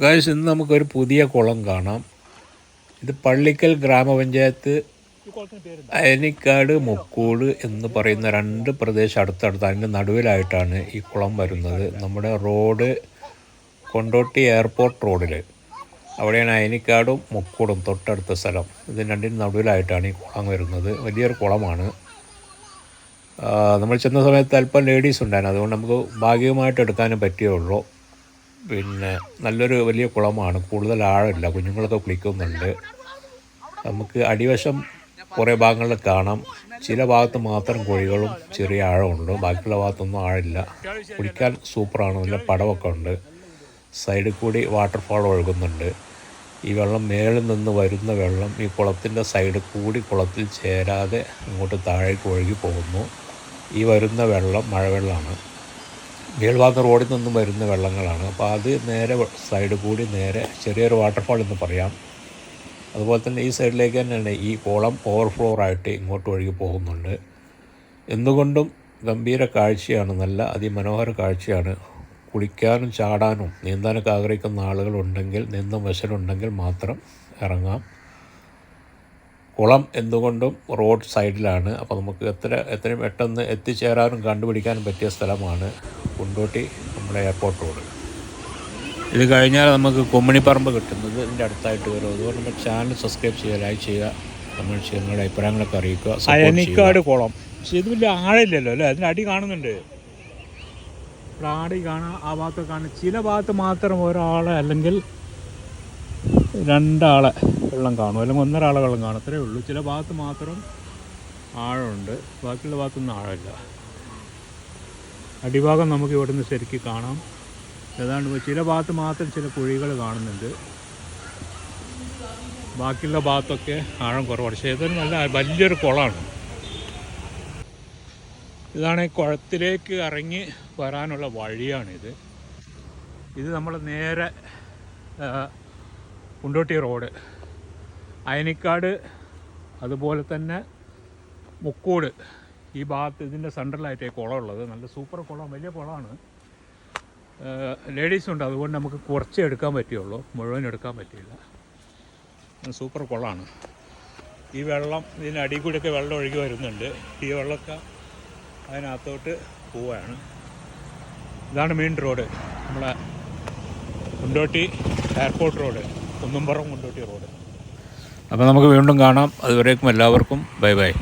Guys ഇന്ന് നമുക്കൊരു പുതിയ കുളം കാണാം. ഇത് പള്ളിക്കൽ ഗ്രാമപഞ്ചായത്ത് അയനിക്കാട് മുക്കൂട് എന്ന് പറയുന്ന രണ്ട് പ്രദേശം അടുത്തടുത്ത് അതിന്റെ നടുവിലായിട്ടാണ് ഈ കുളം വരുന്നത്. നമ്മുടെ റോഡ് കൊണ്ടോട്ടി എയർപോർട്ട് റോഡിൽ അവിടെയാണ് അയനിക്കാടും മുക്കൂടും തൊട്ടടുത്ത സ്ഥലം. ഇത് രണ്ടിന്റെ നടുവിലായിട്ടാണ് ഈ കുളം വരുന്നത്. വലിയൊരു കുളമാണ്. നമ്മൾ ചെന്ന സമയത്ത് അല്പം ലേഡീസ് ഉണ്ടായിരുന്നു. അതുകൊണ്ട് നമുക്ക് ഭാഗികമായിട്ട് എടുക്കാനും പറ്റിയുള്ളൂ പിന്നെ നല്ലൊരു വലിയ കുളമാണ്. കൂടുതൽ ആഴമില്ല കുഞ്ഞുങ്ങളൊക്കെ കുളിക്കുന്നുണ്ട്. നമുക്ക് അടിവശം കുറേ ഭാഗങ്ങളിൽ കാണാം. ചില ഭാഗത്ത് മാത്രം കുഴികളും ചെറിയ ആഴമുണ്ട്. ബാക്കിയുള്ള ഭാഗത്തൊന്നും ആഴമില്ല കുളിക്കാൻ സൂപ്പറാണ്. നല്ല പടമൊക്കെ ഉണ്ട്. സൈഡിൽ കൂടി വാട്ടർഫാൾ ഒഴുകുന്നുണ്ട്. ഈ വെള്ളം മേളിൽ നിന്ന് വരുന്ന വെള്ളം ഈ കുളത്തിന്റെ സൈഡ് കൂടി കുളത്തിൽ ചേരാതെ ഇങ്ങോട്ട് താഴേക്ക് ഒഴുകി പോകുന്നു. ഈ വരുന്ന വെള്ളം മഴവെള്ളമാണ്. മേൽഭാഗം റോഡിൽ നിന്നും വരുന്ന വെള്ളങ്ങളാണ്. അപ്പോൾ അത് നേരെ സൈഡ് കൂടി നേരെ ചെറിയൊരു വാട്ടർഫാൾ എന്ന് പറയാം. അതുപോലെ തന്നെ ഈ സൈഡിലേക്ക് തന്നെയാണ് ഈ കുളം ഓവർഫ്ലോ ആയിട്ട് ഇങ്ങോട്ട് ഒഴുകി പോകുന്നുണ്ട്. എന്തുകൊണ്ടും ഗംഭീര കാഴ്ചയാണ് നല്ല അതിമനോഹര കാഴ്ചയാണ്. കുളിക്കാനും ചാടാനും നീന്താനൊക്കെ ആഗ്രഹിക്കുന്ന ആളുകളുണ്ടെങ്കിൽ നീന്തം വശലുണ്ടെങ്കിൽ മാത്രം ഇറങ്ങാം. കുളം എന്തുകൊണ്ടും റോഡ് സൈഡിലാണ്. അപ്പോൾ നമുക്ക് എത്ര എത്രയും പെട്ടെന്ന് എത്തിച്ചേരാനും കണ്ടുപിടിക്കാനും പറ്റിയ സ്ഥലമാണ് കുണ്ടോട്ടി നമ്മുടെ എയർപോർട്ട് റോഡ്. ഇത് കഴിഞ്ഞാൽ നമുക്ക് കുമ്മണിപ്പറമ്പ് കിട്ടുന്നത് ഇതിന്റെ അടുത്തായിട്ട് വരും. അതുകൊണ്ട് നമ്മൾ ചാനൽ സബ്സ്ക്രൈബ് ചെയ്യുക ലൈക്ക് ചെയ്യുക ചെയ്യുക നിങ്ങളുടെ അഭിപ്രായങ്ങളൊക്കെ അറിയിക്കുക. അയനിക്കാട് കുളം. പക്ഷേ ഇത് വലിയ ആഴമില്ലല്ലോ അല്ലേ? അതിന്റെ അടി കാണുന്നുണ്ട്. ഇവിടെ ആടി കാണാം ആ ഭാഗത്ത് കാണാം. ചില ഭാഗത്ത് മാത്രം ഒരാളെ അല്ലെങ്കിൽ രണ്ടാളെ വെള്ളം കാണും. അല്ലെങ്കിൽ ഒന്നൊരാളെ വെള്ളം കാണും. അത്രേ ഉള്ളൂ. ചില ഭാഗത്ത് മാത്രം ആഴമുണ്ട്. ബാക്കിയുള്ള ഭാഗത്തൊന്നും ആഴമില്ല. അടിഭാഗം നമുക്ക് ഇവിടുന്ന് ശരിക്ക് കാണാം. ഏതാണ്ട് ചില ഭാഗത്ത് മാത്രം ചില കുഴികൾ കാണുന്നുണ്ട്. ബാക്കിയുള്ള ഭാഗത്തൊക്കെ ആഴം കുറവാണ്. പക്ഷേ ഇതൊരു നല്ല വലിയൊരു കുളമാണ്. ഇതാണ് കുളത്തിലേക്ക് ഇറങ്ങി വരാനുള്ള വഴിയാണിത്. ഇത് നമ്മൾ നേരെ ഉണ്ടോട്ടി റോഡ്. അയനിക്കാട് അതുപോലെ തന്നെ മുക്കോട്. ഈ ഭാഗത്ത് ഇതിന്റെ സെൻട്രലായിട്ട് കുളമുള്ളത്. നല്ല സൂപ്പർ കുളം വലിയ കുളമാണ്. ലേഡീസുണ്ട് അതുകൊണ്ട് നമുക്ക് കുറച്ചേ എടുക്കാൻ പറ്റുള്ളൂ. മുഴുവൻ എടുക്കാൻ പറ്റില്ല. സൂപ്പർ കുളമാണ്. ഈ വെള്ളം ഇതിന്റെ അടിയിൽ കൂടിയൊക്കെ വെള്ളം ഒഴുകി വരുന്നുണ്ട്. ഈ വെള്ളമൊക്കെ അതിനകത്തോട്ട് പോവുകയാണ്. ഇതാണ് മെയിൻ റോഡ് നമ്മളെ Kondotty airport road Kunnumpuram മുണ്ടോട്ടി road അപ്പോൾ നമുക്ക് വീണ്ടും കാണാം. അതുവരേക്കും എല്ലാവർക്കും ബൈ ബൈ.